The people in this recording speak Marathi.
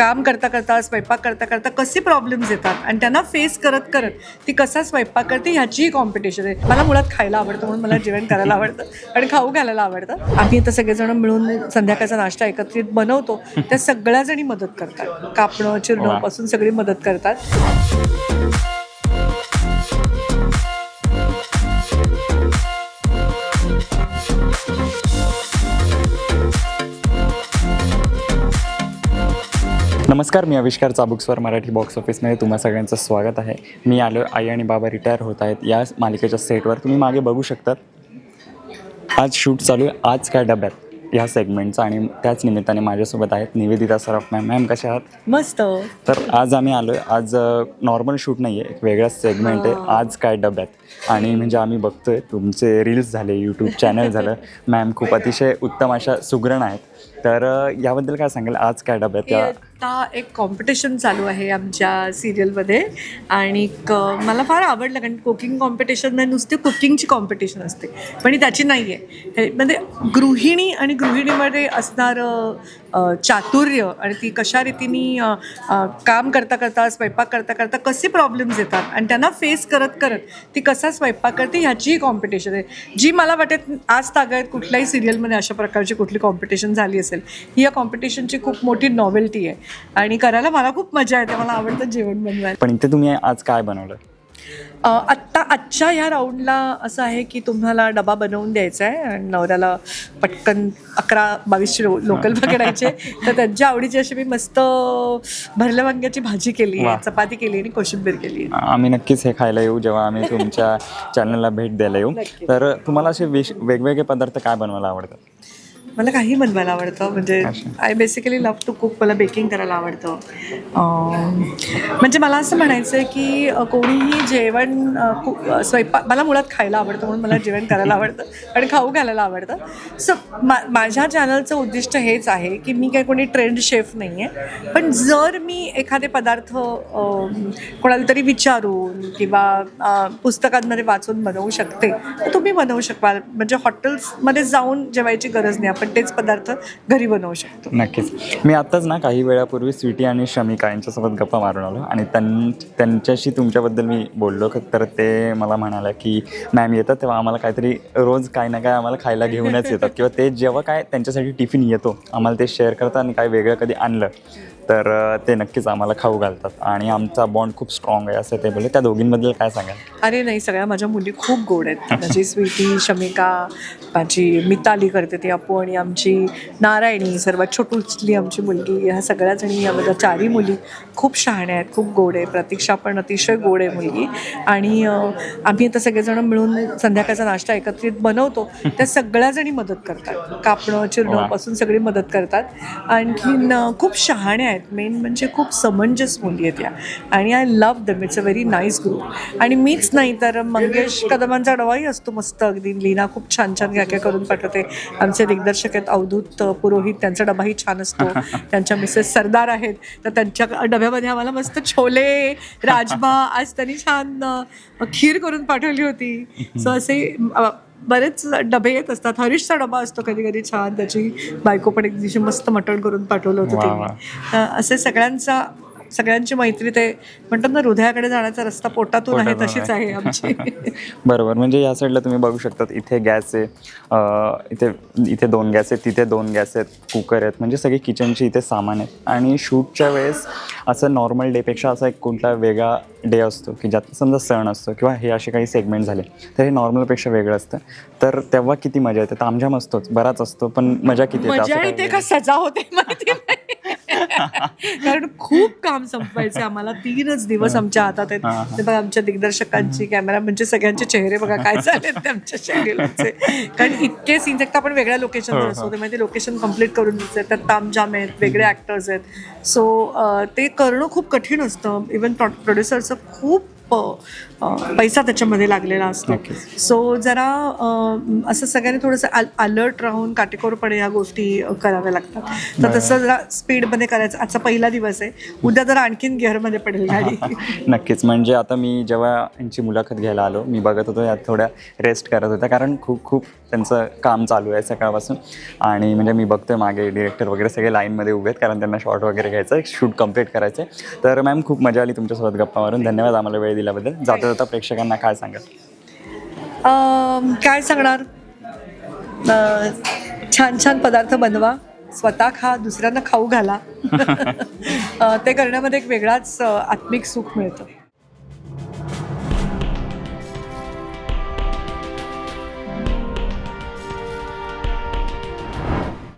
काम करता करता स्वयंपाक करता करता कसे प्रॉब्लेम्स येतात? आणि त्यांना फेस करत करत ती कसा स्वयंपाक करते ह्याचीही कॉम्पिटिशन आहे. मला मुळात खायला आवडतं म्हणून मला जेवण करायला आवडतं आणि खाऊ घालायला आवडतं. आम्ही आता सगळेजण मिळून संध्याकाळचा नाश्ता एकत्रित बनवतो. त्या सगळ्या जणी मदत करतात. कापणं चिरणं. पासून सगळी मदत करतात. नमस्कार मी आविष्कार चाबुकस्वर मराठी बॉक्स ऑफिसमध्ये तुम्हा सगळ्यांचं स्वागत आहे. मी आलो आई आणि बाबा रिटायर होत आहेत. या मालिकेच्या सेटवर तुम्ही मागे बघू शकतात. आज शूट चालू आहे. आज काय डब्यात? ह्या सेगमेंटचा आणि त्याच निमित्ताने माझ्यासोबत आहेत निवेदिता सराफ मॅम मॅम कशा आहात? मस्त. तर आज आम्ही आलो आहे आज नॉर्मल शूट नाही आहे एक वेगळाच सेगमेंट आहे. आज काय डब्यात? आणि म्हणजे आम्ही बघतोय तुमचे रील्स झाले यूट्यूब चॅनल झालं. मॅम खूप अतिशय उत्तम अशा सुगरण आहेत. तर अ, याबद्दल काय सांगाल? आज काय डब्यात? या आत्ता एक कॉम्पिटिशन चालू आहे आमच्या सिरियलमध्ये आणि मला फार आवडलं कारण कुकिंग कॉम्पिटिशन नाही नुसती कुकिंगची कॉम्पिटिशन असते. पण ही त्याची नाही आहे म्हणजे गृहिणी आणि गृहिणीमध्ये असणारं चातुर्य आणि ती कशा रीतीने काम करता करता स्वयंपाक करता करता कसे प्रॉब्लेम्स येतात आणि त्यांना फेस करत करत ती कसा स्वयंपाक करते ह्याचीही कॉम्पिटिशन आहे. जी मला वाटत आज तागायत कुठल्याही सिरियलमध्ये अशा प्रकारची कुठली कॉम्पिटिशन झाली असेल ही या कॉम्पिटिशनची खूप मोठी नॉवेल्टी आहे. आणि करायला मला खूप मजा येते मला आवडतं जेवण बनवायला. पण इथे तुम्ही आज काय बनवलं? आत्ता आजच्या ह्या राऊंडला असं आहे की तुम्हाला डबा बनवून द्यायचा आहे आणि नवऱ्याला पटकन अकरा बावीसशे लो लोकल पकडायचे. तर त्यांच्या आवडीची अशी मी मस्त भरल्या वांग्याची भाजी केली वा. आहे चपाती केली आणि कोशिंबीर केली. आम्ही नक्कीच हे खायला येऊ जेव्हा आम्ही तुमच्या चॅनलला भेट द्यायला येऊ. नक्की. तर तुम्हाला असे विश वेगवेगळे पदार्थ काय बनवायला आवडतात? मला काही बनवायला आवडतं. म्हणजे. I basically love to cook मला बेकिंग करायला आवडतं. म्हणजे मला असं म्हणायचं आहे की कोणीही जेवण कु- स्वयंपाक मला मुळात खायला आवडतं म्हणून मला जेवण करायला आवडतं. आणि खाऊ घालायला आवडतं. सो मा माझ्या चॅनलचं उद्दिष्ट हेच आहे की मी काही कोणी ट्रेंड शेफ नाही आहे पण जर मी एखादे पदार्थ कोणाला तरी विचारून किंवा पुस्तकांमध्ये वाचून बनवू शकते तर तुम्ही बनवू शकाल. म्हणजे हॉटेल्समध्ये जाऊन जेवायची गरज नाही. आपण तेच पदार्थ घरी बनवू शकतो. नक्कीच. मी आत्ताच ना काही वेळापूर्वी स्वीटी आणि शमिका यांच्यासोबत गप्पा मारून आलो आणि त्यां त्यांच्याशी तुमच्याबद्दल मी बोललो. तर ते मला म्हणाल्या की मॅम येतात तेव्हा आम्हाला काहीतरी रोज काही ना काय आम्हाला खायला घेऊनच येतात. किंवा ते जेव्हा काय त्यांच्यासाठी टिफिन येतो आम्हाला ते शेअर करतात आणि काय वेगळं कधी आणलं तर ते नक्कीच आम्हाला खाऊ घालतात. आणि आमचा बॉन्ड खूप स्ट्रॉंग आहे असं ते बोलले. त्या दोघींबद्दल काय सांगाल? अरे नाही सगळ्या माझ्या मुली खूप गोड आहेत. माझी स्वीटी शमिका माझी मिताली करते ती अपू आणि आमची नारायणी सर्वात छोटूचली आमची मुलगी ह्या सगळ्या जणी या माझ्या चारही मुली खूप शहाण्या आहेत खूप गोड आहे. प्रतीक्षा पण अतिशय गोड आहे मुलगी. आणि आम्ही आता सगळेजण मिळून संध्याकाळचा नाश्ता एकत्रित बनवतो. त्या सगळ्या जणी मदत करतात. कापणं चिरणं. पासून सगळी मदत करतात. आणखीन खूप शहाण्या आहेत. मेन म्हणजे खूप समंजस मुली आहेत या. आणि I love them it's a very nice group आणि मीच नाही तर मंगेश कदमांचा डबाही असतो मस्त अगदी. लीना खूप छान छान काय करून पाठवते. आमचे दिग्दर्शक आहेत अवधूत पुरोहित त्यांचा डबाही छान असतो. त्यांच्या मिसेस सरदार आहेत. तर त्यांच्या डब्यामध्ये आम्हाला मस्त छोले राजमा आज त्यांनी छान खीर करून पाठवली होती. सो असे बरेच डबे येत असतात. हरीशचा डबा असतो कधी कधी छान. त्याची बायको पण एक दिवशी मस्त मटण करून पाठवलं होतं त्यांनी असे सगळ्यांचा सगळ्यांची मैत्री ते म्हणतात ना हृदयाकडे जाण्याचा रस्ता पोटातून आहे तशीच आहे. आमची. बरोबर. म्हणजे या साईडला तुम्ही बघू शकतात इथे गॅस आहे इथे इथे दोन गॅस आहेत तिथे दोन गॅस आहेत कुकर आहेत म्हणजे सगळे किचनचे इथे सामान आहेत. आणि शूटच्या वेळेस असं नॉर्मल डेपेक्षा असा एक कुठला वेगळा डे असतो की ज्यात समजा सण असतो किंवा हे असे काही सेगमेंट झाले तर हे नॉर्मलपेक्षा वेगळं असतं. तर तेव्हा किती मजा येते? तामझाम असतोच बराच असतो पण मजा किती येते? असं मजा काही येते का? सजा होते माहिती. कारण खूप काम संपवायचे आम्हाला. तीनच दिवस आमच्या हातात हा, हा. आहेत ते बघा आमच्या दिग्दर्शकांची कॅमेरा म्हणजे सगळ्यांचे चेहरे बघा काय झालेत ते आमच्या शेड्यूलचे कारण इतके सीन्स एक आपण वेगळ्या लोकेशन हो, हो. असतो ते माहिती लोकेशन कंप्लीट करून द्यायचं त्यात तामजाम आहेत वेगळे ॲक्टर्स आहेत. सो ते करणं खूप कठीण असतं. इवन प्रोड्युसरचं खूप पैसा त्याच्यामध्ये लागलेला असतो. सो जरा असं सगळ्यांनी थोडंसं अलर्ट राहून काटेकोरपणे ह्या गोष्टी कराव्या लागतात. तर तसं जरा स्पीडमध्ये करायचं. आजचा पहिला दिवस आहे. उद्या जरा आणखीन गिअरमध्ये पडेल गाडी. नक्कीच. म्हणजे आता मी जेव्हा यांची मुलाखत घ्यायला आलो मी बघत होतो यात थोड्या रेस्ट करत होत्या. कारण खूप खूप त्यांचं काम चालू आहे सकाळपासून. आणि म्हणजे मी बघतोय मागे डिरेक्टर वगैरे सगळे लाईनमध्ये उभे आहेत. कारण त्यांना शॉट वगैरे घ्यायचं आहे शूट कंप्लीट करायचं आहे तर मॅम खूप मजा आली तुमच्यासोबत गप्पा मारून. धन्यवाद आम्हाला वेळ दिल्याबद्दल. जाता जाता प्रेक्षकांना काय सांगाल? काय सांगणार? अ, छान छान पदार्थ बनवा. स्वतः खा दुसऱ्यांना खाऊ घाला. अ, ते करण्यामध्ये एक वेगळाच अ, आत्मिक सुख मिळतं.